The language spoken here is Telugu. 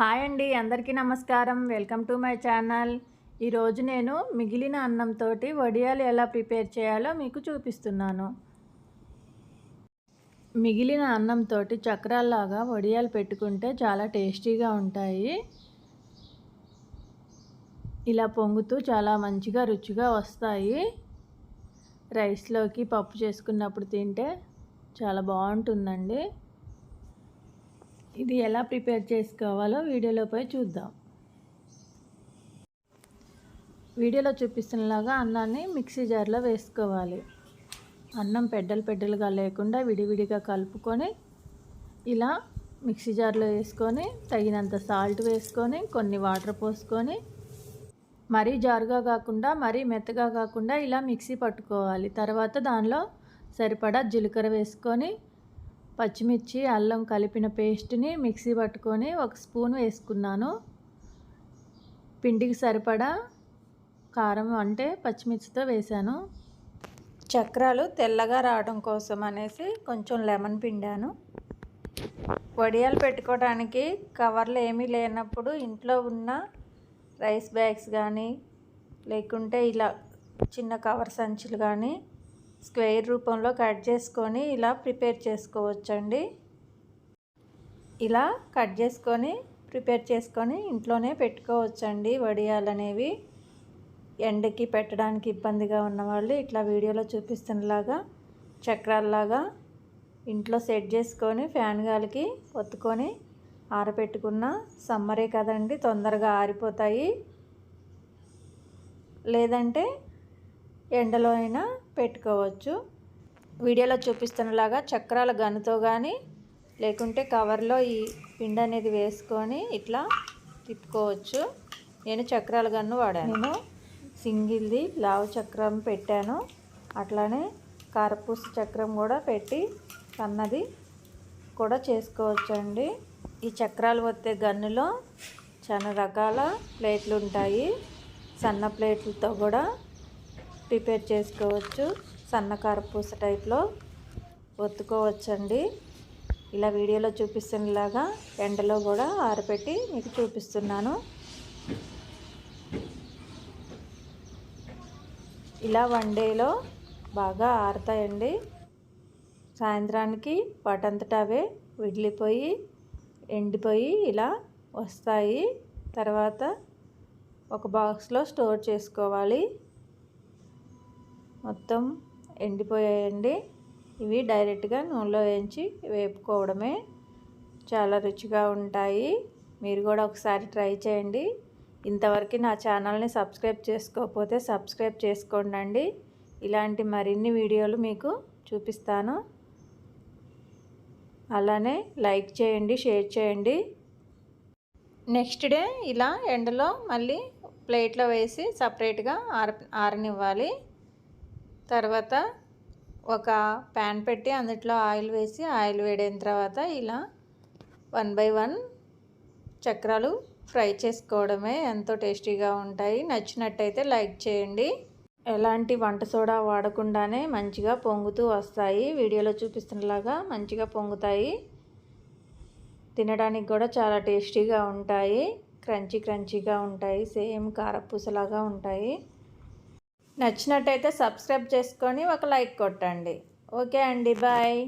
హాయ్ అండి అందరికీ నమస్కారం. Welcome to my channel. ఈరోజు నేను మిగిలిన అన్నంతో వడియాలు ఎలా ప్రిపేర్ చేయాలో మీకు చూపిస్తున్నాను. మిగిలిన అన్నంతో చక్రాల్లాగా వడియాలు పెట్టుకుంటే చాలా టేస్టీగా ఉంటాయి. ఇలా పొంగుతూ చాలా మంచిగా రుచిగా వస్తాయి. రైస్లోకి పప్పు చేసుకున్నప్పుడు తింటే చాలా బాగుంటుందండి. ఇది ఎలా ప్రిపేర్ చేసుకోవాలో వీడియోలో పోయి చూద్దాం. వీడియోలో చూపిస్తున్నలాగా అన్నాన్ని మిక్సీ జార్లో వేసుకోవాలి. అన్నం పెడ్డలు పెడ్డలుగా లేకుండా విడివిడిగా కలుపుకొని ఇలా మిక్సీ జార్లో వేసుకొని తగినంత సాల్ట్ వేసుకొని కొన్ని వాటర్ పోసుకొని మరీ జారుగా కాకుండా మరీ మెత్తగా కాకుండా ఇలా మిక్సీ పట్టుకోవాలి. తర్వాత దానిలో సరిపడా జీలకర్ర వేసుకొని పచ్చిమిర్చి అల్లం కలిపిన పేస్ట్ని మిక్సీ పట్టుకొని ఒక స్పూన్ వేసుకున్నాను. పిండికి సరిపడా కారం అంటే పచ్చిమిర్చితో వేశాను. చక్రాలు తెల్లగా రావడం కోసం అనేసి కొంచెం లెమన్ పిండాను. వడియాలు పెట్టుకోవడానికి కవర్లు ఏమీ లేనప్పుడు ఇంట్లో ఉన్న రైస్ బ్యాగ్స్ కానీ లేకుంటే ఇలా చిన్న కవర్ సంచులు కానీ స్క్వేర్ రూపంలో కట్ చేసుకొని ఇలా ప్రిపేర్ చేసుకోవచ్చండి. ఇలా కట్ చేసుకొని ప్రిపేర్ చేసుకొని ఇంట్లోనే పెట్టుకోవచ్చండి వడియాలు అనేవి ఎండకి పెట్టడానికి ఇబ్బందిగా ఉన్నవాళ్ళు ఇట్లా వీడియోలో చూపిస్తున్నలాగా చక్రాల్లాగా ఇంట్లో సెట్ చేసుకొని ఫ్యాన్ గాలికి ఒత్తుకొని ఆరబెట్టుకున్న సమ్మరే కదండి తొందరగా ఆరిపోతాయి. లేదంటే ఎండలో అయినా పెట్టుకోవచ్చు. వీడియోలో చూపిస్తున్నలాగా చక్రాల గనుతో కానీ లేకుంటే కవర్లో ఈ పిండి అనేది వేసుకొని ఇట్లా తిప్పుకోవచ్చు. నేను చక్రాల గన్ను వాడాను. నేను సింగిల్ది లావు చక్రం పెట్టాను. అట్లానే కారపూస చక్రం కూడా పెట్టి సన్నది కూడా చేసుకోవచ్చండి. ఈ చక్రాలు వచ్చే గన్నులో చాలా రకాల ప్లేట్లు ఉంటాయి. సన్న ప్లేట్లతో కూడా ప్రిపేర్ చేసుకోవచ్చు. సన్నకార పూస టైప్లో ఒత్తుకోవచ్చండి. ఇలా వీడియోలో చూపిస్తున్నలాగా ఎండలో కూడా ఆరబెట్టి మీకు చూపిస్తున్నాను. ఇలా వన్ డేలో బాగా ఆరుతాయండి. సాయంత్రానికి వాటంతటా అవే విడిలిపోయి ఎండిపోయి ఇలా వస్తాయి. తర్వాత ఒక బాక్స్లో స్టోర్ చేసుకోవాలి. మొత్తం ఎండిపోయాయండి. ఇవి డైరెక్ట్గా నూనెలో వేయించి వేపుకోవడమే చాలా రుచిగా ఉంటాయి. మీరు కూడా ఒకసారి ట్రై చేయండి. ఇంతవరకు నా ఛానల్ని సబ్స్క్రైబ్ చేసుకోకపోతే సబ్స్క్రైబ్ చేసుకోండి ఇలాంటి మరిన్ని వీడియోలు మీకు చూపిస్తాను. అలానే లైక్ చేయండి షేర్ చేయండి. నెక్స్ట్ డే ఇలా ఎండలో మళ్ళీ ప్లేట్లో వేసి సపరేట్గా ఆర ఆరనివ్వాలి. తర్వాత ఒక ప్యాన్ పెట్టి అందులో ఆయిల్ వేసి ఆయిల్ వేడైన తర్వాత ఇలా వన్ బై వన్ చక్రాలు ఫ్రై చేసుకోవడమే ఎంతో టేస్టీగా ఉంటాయి. నచ్చినట్టయితే లైక్ చేయండి. ఎలాంటి వంట సోడా వాడకుండానే మంచిగా పొంగుతూ వస్తాయి. వీడియోలో చూపిస్తున్నలాగా మంచిగా పొంగుతాయి. తినడానికి కూడా చాలా టేస్టీగా ఉంటాయి. క్రంచీ క్రంచీగా ఉంటాయి. సేమ్ కారపూసలాగా ఉంటాయి. నచ్చినట్టయితే సబ్స్క్రైబ్ చేసుకొని ఒక లైక్ కొట్టండి. ఓకే అండి బాయ్.